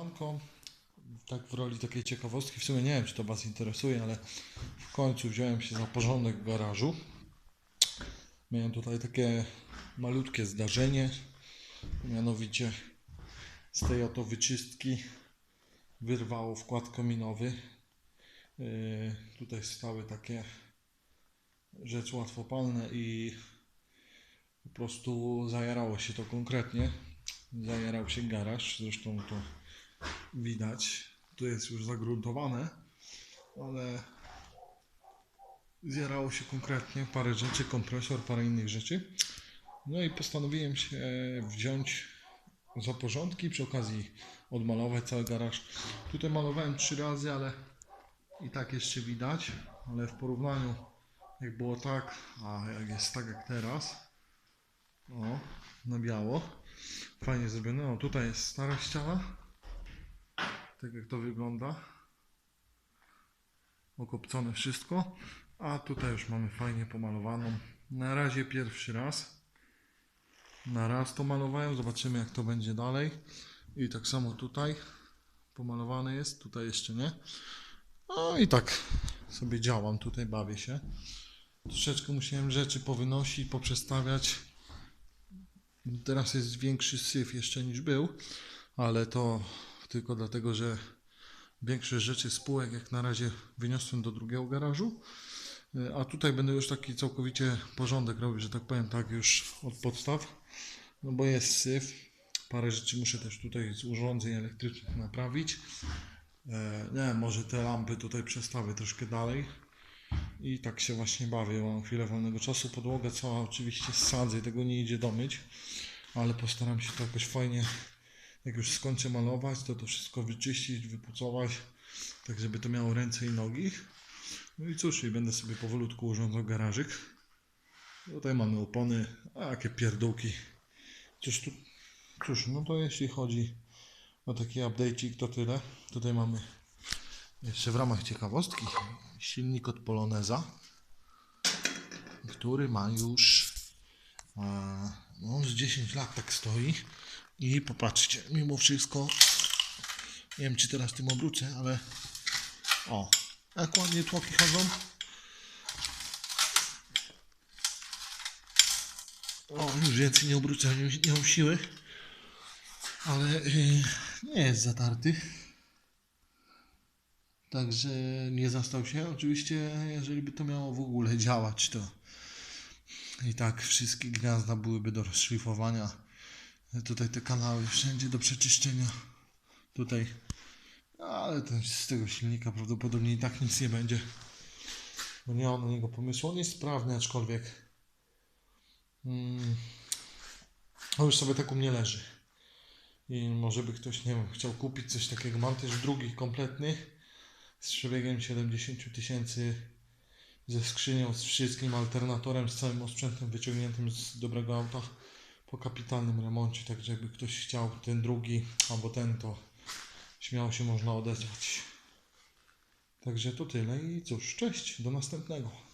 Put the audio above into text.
Anko, tak w roli takiej ciekawostki, w sumie nie wiem, czy to Was interesuje, ale w końcu wziąłem się za porządek garażu. Miałem tutaj takie malutkie zdarzenie, mianowicie z tej oto wyczystki wyrwało wkład kominowy. Yy, tutaj stały takie rzeczy łatwopalne i po prostu zajarało się to konkretnie. Zajarał się garaż, zresztą to widać. Tu jest już zagruntowane, ale zjarało się konkretnie parę rzeczy, kompresor, parę innych rzeczy. No i postanowiłem się wziąć za porządki, przy okazji odmalować cały garaż. Tutaj malowałem trzy razy, ale i tak jeszcze widać, ale w porównaniu jak było tak, a jak jest tak jak teraz, o, na biało, fajnie zrobione. O, tutaj jest stara ściana, tak jak to wygląda, okopcone wszystko, a tutaj już mamy fajnie pomalowaną. Na razie pierwszy raz. Na raz to malowałem, zobaczymy jak to będzie dalej. I tak samo tutaj pomalowane jest, tutaj jeszcze nie. No i tak sobie działam, tutaj bawię się. Troszeczkę musiałem rzeczy powynosić, poprzestawiać. Teraz jest większy syf jeszcze niż był, ale to tylko dlatego, że większość rzeczy spółek jak na razie wyniosłem do drugiego garażu. Y, A tutaj będę już taki całkowicie porządek robił, że tak powiem, tak już od podstaw. No bo jest syf. Parę rzeczy muszę też tutaj z urządzeń elektrycznych naprawić. E, Nie wiem, może te lampy tutaj przestawię troszkę dalej. I tak się właśnie bawię. Mam chwilę wolnego czasu. Podłogę cała oczywiście sadzę, tego nie idzie domyć. Ale postaram się to jakoś fajnie, jak już skończę malować, to to wszystko wyczyścić, wypucować, tak żeby to miało ręce i nogi. No i cóż, i będę sobie powolutku urządzał garażyk. Tutaj mamy opony, a jakie pierdółki. Cóż tu, cóż, no to jeśli chodzi o taki update'ik, to tyle. Tutaj mamy jeszcze w ramach ciekawostki silnik od Poloneza, który ma już e, no, z 10 lat tak stoi. I popatrzcie, mimo wszystko, nie wiem czy teraz tym obrócę, ale o, jak ładnie tłoki chodzą. O, już więcej nie obrócę, nie, nie mam siły. Ale yy, nie jest zatarty. Także nie zastał się. Oczywiście, jeżeli by to miało w ogóle działać, to i tak wszystkie gniazda byłyby do rozszlifowania. Tutaj te kanały wszędzie do przeczyszczenia. Tutaj. Ale to z tego silnika prawdopodobnie i tak nic nie będzie. Bo nie mam na niego pomysłu. On jest sprawny, aczkolwiek. Mm, on już sobie tak u mnie leży. I może by ktoś, nie wiem, chciał kupić coś takiego. Mam też drugi kompletny z przebiegiem 70 000 tysięcy ze skrzynią, z wszystkim alternatorem, z całym osprzętem wyciągniętym z dobrego auta po kapitalnym remoncie. Także jakby ktoś chciał ten drugi albo ten, to śmiało się można odezwać. Także to tyle i cóż, cześć, do następnego.